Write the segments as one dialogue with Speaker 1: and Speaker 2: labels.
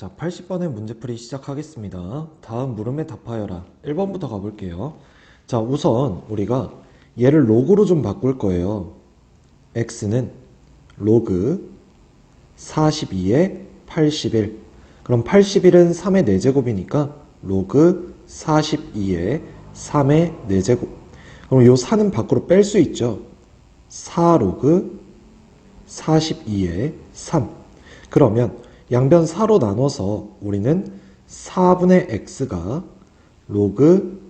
Speaker 1: 자, 80번의 문제풀이 시작하겠습니다. 다음 물음에 답하여라. 1번부터 가볼게요. 자, 우선 우리가 얘를 로그로 좀 바꿀 거예요. x는 로그 42에 81. 그럼 81은 3의 4제곱이니까 로그 42에 3의 4제곱. 그럼 요 4는 밖으로 뺄 수 있죠. 4 로그 42에 3. 그러면 양변 4로 나눠서 우리는 4분의 x가 로그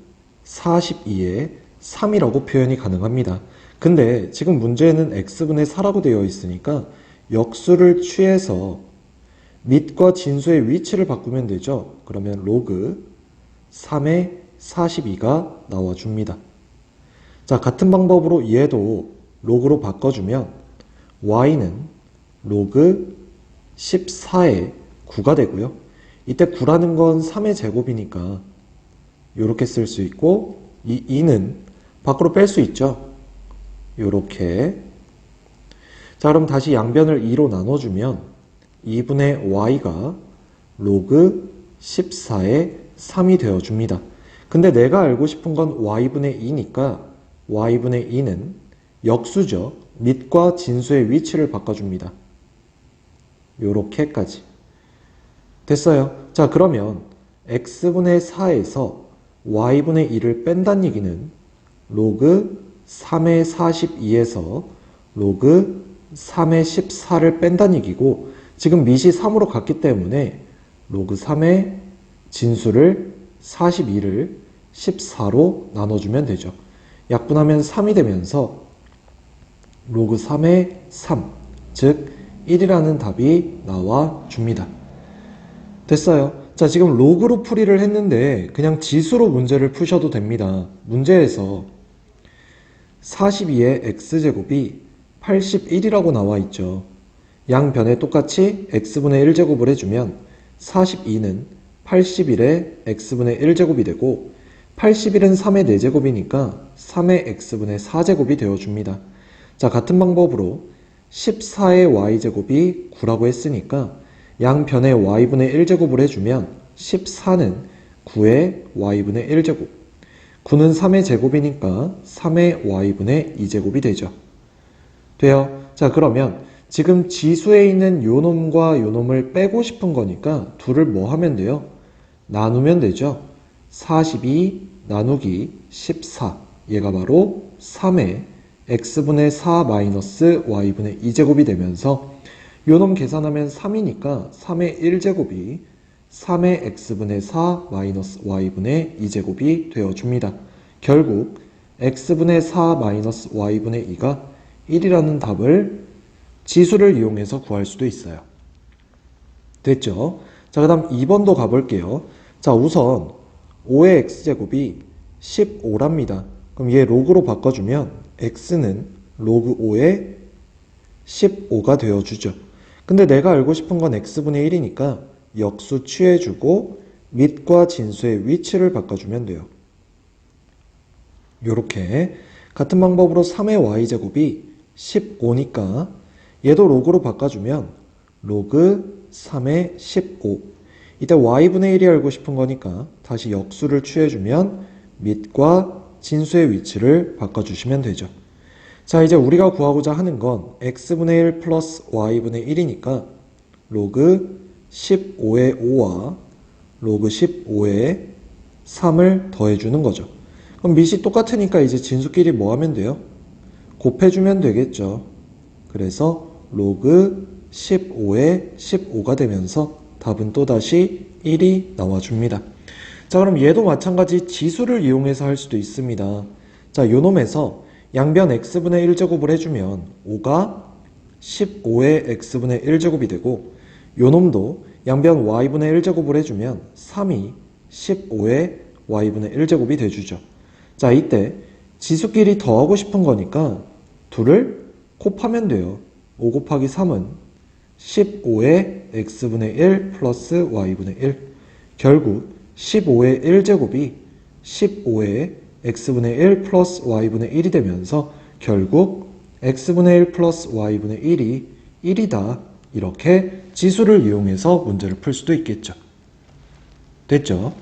Speaker 1: 42에 3이라고 표현이 가능합니다. 근데 지금 문제에는 x분의 4라고 되어 있으니까 역수를 취해서 밑과 진수의 위치를 바꾸면 되죠. 그러면 로그 3의 42가 나와줍니다. 자, 같은 방법으로 얘도 로그로 바꿔주면 y는 로그 14의 9가 되고요. 이때 9라는 건 3의 제곱이니까 이렇게 쓸 수 있고 이 2는 밖으로 뺄 수 있죠. 이렇게 자 그럼 다시 양변을 2로 나눠주면 2분의 y가 로그 14의 3이 되어줍니다. 근데 내가 알고 싶은 건 y분의 2니까 y분의 2는 역수죠. 밑과 진수의 위치를 바꿔줍니다. 요렇게까지. 됐어요. 자, 그러면 x분의 4에서 y분의 2를 뺀다는 얘기는 로그 3의 42에서 로그 3의 14를 뺀다는 얘기고 지금 밑이 3으로 갔기 때문에 로그 3의 진수를 42를 14로 나눠주면 되죠. 약분하면 3이 되면서 로그 3의 3, 즉 1이라는 답이 나와 줍니다. 됐어요. 자, 지금 로그로 풀이를 했는데 그냥 지수로 문제를 푸셔도 됩니다. 문제에서 42의 x제곱이 81이라고 나와 있죠. 양변에 똑같이 x분의 1제곱을 해주면 42는 81의 x분의 1제곱이 되고 81은 3의 4제곱이니까 3의 x분의 4제곱이 되어줍니다. 자, 같은 방법으로 14의 y제곱이 9라고 했으니까 양변에 y분의 1제곱을 해주면 14는 9의 y분의 1제곱 9는 3의 제곱이니까 3의 y분의 2제곱이 되죠. 돼요? 자 그러면 지금 지수에 있는 요 놈과 요 놈을 빼고 싶은 거니까 둘을 뭐 하면 돼요? 나누면 되죠. 42 나누기 14 얘가 바로 3의 x분의 4 마이너스 y분의 2제곱이 되면서 요놈 계산하면 3이니까 3의 1제곱이 3의 x분의 4 마이너스 y분의 2제곱이 되어줍니다. 결국 x분의 4 마이너스 y분의 2가 1이라는 답을 지수를 이용해서 구할 수도 있어요. 됐죠? 자, 그 다음 2번도 가볼게요. 자, 우선 5의 x제곱이 15랍니다. 그럼 얘 로그로 바꿔주면 x는 로그 5의 15가 되어주죠. 근데 내가 알고 싶은 건 x분의 1이니까 역수 취해주고 밑과 진수의 위치를 바꿔주면 돼요. 요렇게 같은 방법으로 3의 y제곱이 15니까 얘도 로그로 바꿔주면 로그 3의 15 이때 y분의 1이 알고 싶은 거니까 다시 역수를 취해주면 밑과 진수의 위치를 바꿔주시면 되죠. 자, 이제 우리가 구하고자 하는 건 x분의 1 플러스 y분의 1이니까 로그 15의 5와 로그 15의 3을 더해주는 거죠. 그럼 밑이 똑같으니까 이제 진수끼리 뭐 하면 돼요? 곱해주면 되겠죠. 그래서 로그 15의 15가 되면서 답은 또다시 1이 나와줍니다. 자, 그럼 얘도 마찬가지 지수를 이용해서 할 수도 있습니다. 자, 요 놈에서 양변 x분의 1제곱을 해주면 5가 15의 x분의 1제곱이 되고 요 놈도 양변 y분의 1제곱을 해주면 3이 15의 y분의 1제곱이 돼주죠. 자, 이때 지수끼리 더하고 싶은 거니까 둘을 곱하면 돼요. 5 곱하기 3은 15의 x분의 1 플러스 y분의 1 결국 15의 1제곱이 15의 x분의 1 플러스 y분의 1이 되면서 결국 x분의 1 플러스 y분의 1이 1이다 이렇게 지수를 이용해서 문제를 풀 수도 있겠죠. 됐죠?